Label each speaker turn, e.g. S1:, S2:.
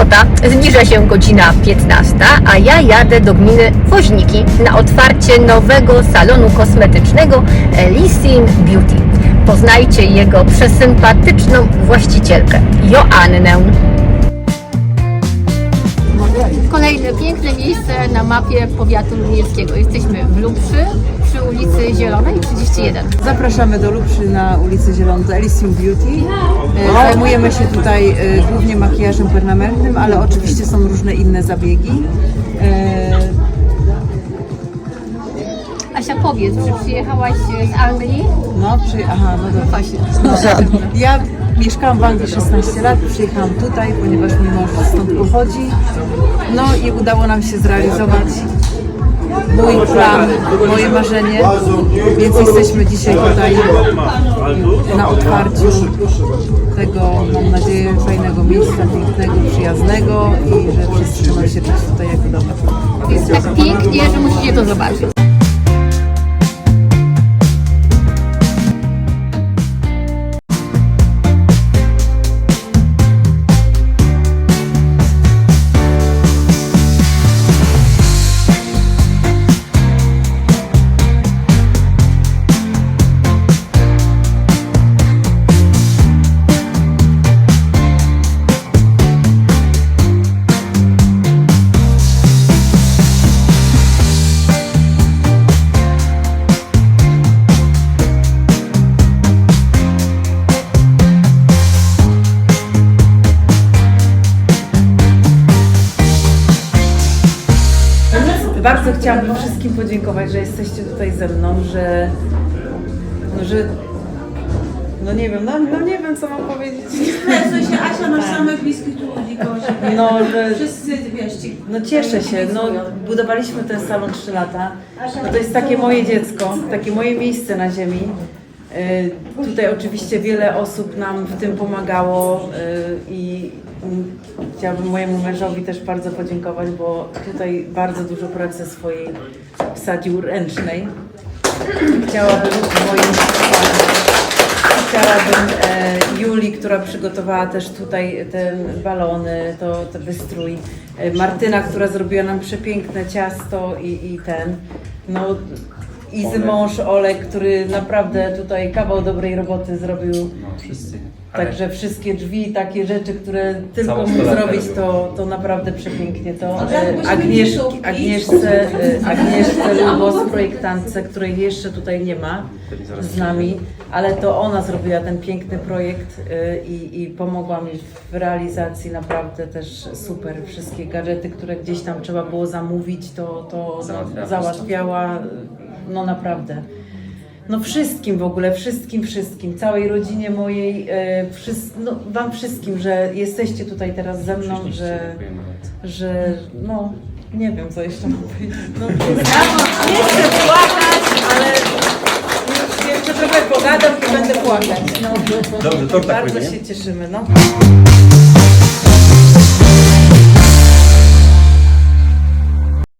S1: sobota, zbliża się godzina 15, a ja jadę do gminy Woźniki na otwarcie nowego salonu kosmetycznego Elysium Beauty. Poznajcie jego przesympatyczną właścicielkę, Joannę. Kolejne piękne miejsce na mapie powiatu lublinieckiego. Jesteśmy w Lubrzy przy ulicy Zielonej 31.
S2: Zapraszamy do Lubrzy na ulicy Zieloną, do Elysium Beauty. E, Zajmujemy się tutaj e, głównie makijażem permanentnym, ale oczywiście są różne inne zabiegi. E,
S1: Asia, powiedz, czy przyjechałaś z Anglii?
S2: No, przy, aha, no.
S1: Właśnie.
S2: Ja mieszkałam w Anglii 16 lat, przyjechałam tutaj, ponieważ mój mąż stąd pochodzi. No i udało nam się zrealizować mój plan, moje marzenie, więc jesteśmy dzisiaj tutaj na otwarciu tego, mam nadzieję, fajnego miejsca, pięknego, przyjaznego i że wszyscy będą się czuć tutaj jak w.
S1: Jest tak pięknie, że musicie to zobaczyć.
S2: Bardzo chciałabym wszystkim podziękować, że jesteście tutaj ze mną, że, no, że no nie wiem, no, no nie wiem co mam powiedzieć.
S3: Stresuj się, Asia, masz samych bliskich tu ludzi koło siebie.
S2: No, że
S3: Wszyscy, wiesz, ci
S2: No cieszę się, no budowaliśmy ten salon 3 lata. No to jest takie moje dziecko, takie moje miejsce na ziemi. Y, Tutaj oczywiście wiele osób nam w tym pomagało y, i mm, chciałabym mojemu mężowi też bardzo podziękować, bo tutaj bardzo dużo pracy swojej wsadził ręcznej. Chciałabym moim Chciałabym e, Julii, która przygotowała też tutaj te balony, to, to wystrój. E, Martyna, która zrobiła nam przepiękne ciasto i, i ten. No, Izy mąż Olek, który naprawdę tutaj kawał dobrej roboty zrobił.
S4: No, wszyscy. Ale
S2: Także wszystkie drzwi, takie rzeczy, które tylko
S4: Całą
S2: mógł zrobić,
S4: robił.
S2: to, to naprawdę przepięknie. To e,
S3: musimy wiszówki.
S2: Agnieszce, e, Agnieszce Lubos, projektantce, której jeszcze tutaj nie ma z nami, ale to ona zrobiła ten piękny projekt e, i, i pomogła mi w realizacji naprawdę też super. Wszystkie gadżety, które gdzieś tam trzeba było zamówić, to, to
S4: Załatwiała.
S2: załatwiała, no naprawdę. No wszystkim w ogóle, wszystkim, wszystkim, całej rodzinie mojej, e, wszys- no, Wam wszystkim, że jesteście tutaj teraz ze mną, że, że no nie wiem co jeszcze mam powiedzieć. No, nie chcę płakać, ale już jeszcze trochę pogadam i będę płakać. No,
S4: Dobrze, torta
S2: bardzo się cieszymy. No.